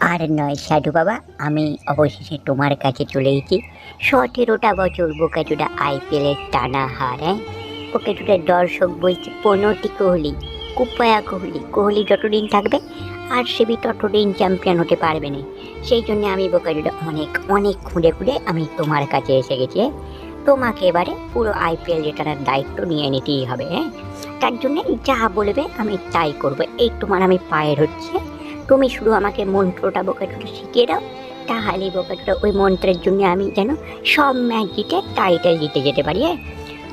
আর নয়, সাধু বাবা, আমি অবশেষে তোমার কাছে চলে এসেছি। সতেরোটা বছর বোকাচুটা আইপিএলের টানা হার হ্যাঁ? বোকাচুটার দর্শক বলছে, পনেরোটি কোহলি, কুপায়া কোহলি কোহলি যতদিন থাকবে, আর সেবি ততদিন চ্যাম্পিয়ন হতে পারবে না। সেই জন্য আমি বোকাচুটা অনেক অনেক খুঁড়ে খুঁড়ে আমি তোমার কাছে এসে গেছি হ্যাঁ? তোমাকে এবারে পুরো আইপিএল জেতার দায়িত্ব নিয়ে নিতেই হবে হ্যাঁ? তার জন্য যা বলবে আমি তাই করব, এই তোমার আমি পায়ের হচ্ছে তুমি শুধু আমাকে মন্ত্রটা বোকাটুটা শিখিয়ে দাও, তাহলে বোকাটুটা ওই মন্ত্রের জন্য আমি যেন সব ম্যাচ জিতে টাইটেল জিতে যেতে পারি হ্যাঁ?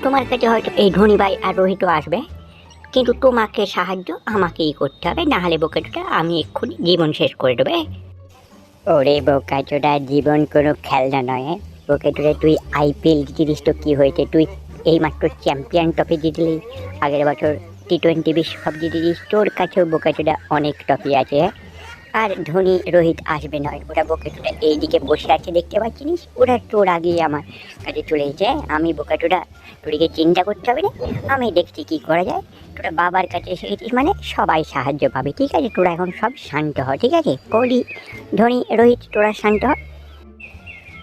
তোমার কাছে হয়তো এই ধোনিভাই আর রোহিতও আসবে, কিন্তু তোমাকে সাহায্য আমাকেই করতে হবে, নাহলে বোকাটুটা আমি এক্ষুনি জীবন শেষ করে দেবে ওরে বোকাচোটা জীবন কোনো খেলনা নয় হ্যাঁ? বোকাচোটা তুই আইপিএল জিতিস তো কী হয়েছে তুই এইমাত্র চ্যাম্পিয়ন ট্রফি জিতলি, আগের বছর টি টোয়েন্টি বিশ্বকাপ জিতেছিস তোর কাছেও বোকাচোটা অনেক ট্রফি আছে হ্যাঁ? আর ধোনি রোহিত আসবে নয়। ওরা বোকাটুটা এইদিকে বসে আছে দেখতে পাচ্ছিস ওরা তোর আগেই আমার কাছে চলে এসেছে। আমি বোকাটুটা তোরিকে চিন্তা করতে হবে আমি দেখছি কি করা যায়। তোরা বাবার কাছে এসে গেছিস মানে সবাই সাহায্য পাবে, ঠিক আছে? তোরা এখন সব শান্ত হ, ঠিক আছে? কোহলি ধোনি, রোহিত, তোরা শান্ত হ।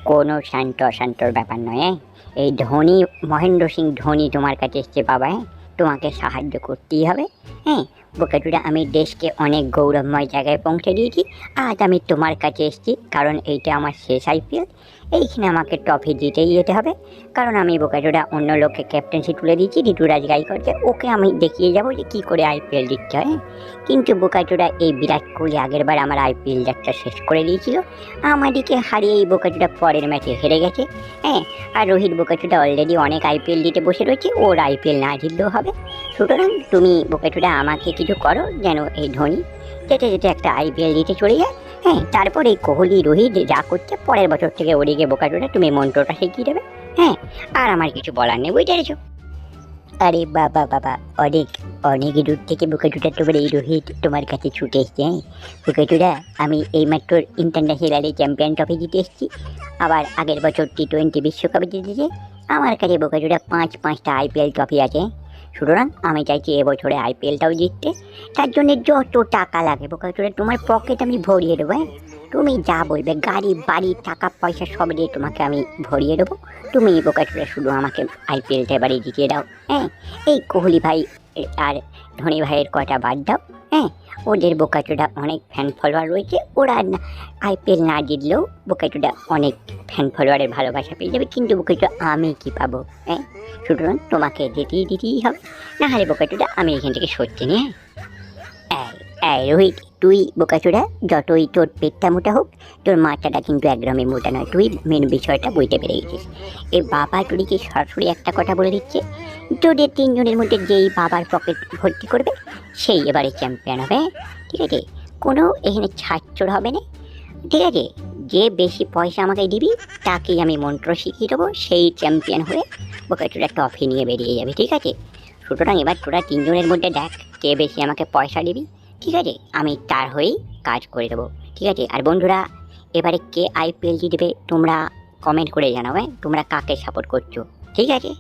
কোনো শান্ত অশান্তর ব্যাপার নয় হ্যাঁ? এই ধোনি, মহেন্দ্র সিং ধোনি তোমার কাছে এসছে বাবা হ্যাঁ? তোমাকে সাহায্য করতেই হবে হ্যাঁ? বোকাটুরা, আমি দেশকে অনেক গৌরবময় জায়গায় পৌঁছে দিয়েছি। আজ আমি তোমার কাছে এসেছি, কারণ এইটা আমার শেষ আইপিএল। এইখানে আমাকে ট্রফি জিতেই যেতে হবে। কারণ আমি বোকাটুরা অন্য লোককে ক্যাপ্টেন্সি তুলে দিয়েছি, ঋতুরাজ গাইকরকে। ওকে আমি দেখিয়ে যাব যে কী করে আইপিএল জিততে হয়। কিন্তু বোকাটুরা, এই বিরাট কোহলি আগেরবার আমার আইপিএল যাত্রা শেষ করে দিয়েছিল। আমাদেরকে হারিয়ে এই বোকাটুরা পরের ম্যাচে হেরে গেছে। হ্যাঁ আর রোহিত বোকাটুটা অলরেডি অনেক আইপিএল দিতে বসে রয়েছে। ওর আইপিএল না জিতলেও হবে। সুতরাং তুমি বোকাটুটা আমাকে কিছু করো, যেন এই ধোনি যেতে যেতে একটা আইপিএল দিতে চলে যায়। হ্যাঁ তারপর এই কোহলি, রোহিত যা করছে, পরের বছর থেকে ওদিকে বোকাটুটা তুমি মন্ত্রটা শিখিয়ে দেবে। হ্যাঁ আর আমার কিছু বলার নেই, বুঝতে পেরেছ? আরে বাবা বাবা, অনেক অনেক দূর থেকে বুকাটুটা তোমার এই রোহিত তোমার কাছে ছুটে এসছে হ্যাঁ? বুকাটুরা আমি এইমাত্র ইন্টারন্যাশনালে চ্যাম্পিয়ন ট্রফি জিতে এসেছি। আবার আগের বছর টি টোয়েন্টি বিশ্বকাপে জিতেছে, আমার কাছে বোকাচুরা পাঁচ, পাঁচটা আইপিএল ট্রফি আছে সুতরাং আমি চাইছি এবছরে আইপিএলটাও জিততে। তার জন্য যত টাকা লাগে বোকাচুরা তোমার পকেট আমি ভরিয়ে দেবো হ্যাঁ? তুমি যা বলবে, গাড়ি, বাড়ি, টাকা, পয়সা, সব দিয়ে তোমাকে আমি ভরিয়ে দেবো। তুমি বোকাচুরা শুধু আমাকে আইপিএলটা এবারে জিতিয়ে দাও হ্যাঁ? এই কোহলি ভাই আর ধনী ভাইয়ের কটা বাদ দাও। হ্যাঁ ওদের বোকাচোটা অনেক ফ্যান ফলোয়ার রয়েছে। ওরা আইপিএল না জিতলেও বোকাচোটা অনেক ফ্যান ফলোয়ারের ভালোবাসা পেয়ে যাবে। কিন্তু বোকাচোটা আমি কি পাবো? হ্যাঁ সুতরাং তোমাকে দিতেই দিতেই হবে। না হলে বোকাচোটা আমি এখান থেকে সত্যি নিয়ে এই রোহিত, তুই বোকাচোরা যতই তোর পেটটা মোটা হোক, তোর মাথাটা কিন্তু একদমই মোটা নয়। তুই মেন বিষয়টা বইতে পেরে গেছিস। এই বাবা তোরিকে সরাসরি একটা কথা বলে দিচ্ছে। তোদের তিনজনের মধ্যে যেই বাবার পকেট ভর্তি করবে সেই এবারে চ্যাম্পিয়ন হবে। ঠিক আছে? কোনো এখানে ছাড়চোর হবে না। ঠিক আছে? যে বেশি পয়সা আমাকে দিবি, তাকেই আমি মন্ত্র শিখিয়ে দেবো। সেই চ্যাম্পিয়ন হয়ে ওকে তোরা ট্রফি নিয়ে বেরিয়ে যাবে। ঠিক আছে? সুতরাং এবার তোরা তিনজনের মধ্যে দেখ কে বেশি আমাকে পয়সা দিবি। ঠিক আছে? আমি তার হয়েই কাজ করে দেবো। ঠিক আছে? আর বন্ধুরা, এবারে কে আইপিএল জিতবে তোমরা কমেন্ট করে জানাবে তোমরা কাকে সাপোর্ট করছ? ঠিক আছে?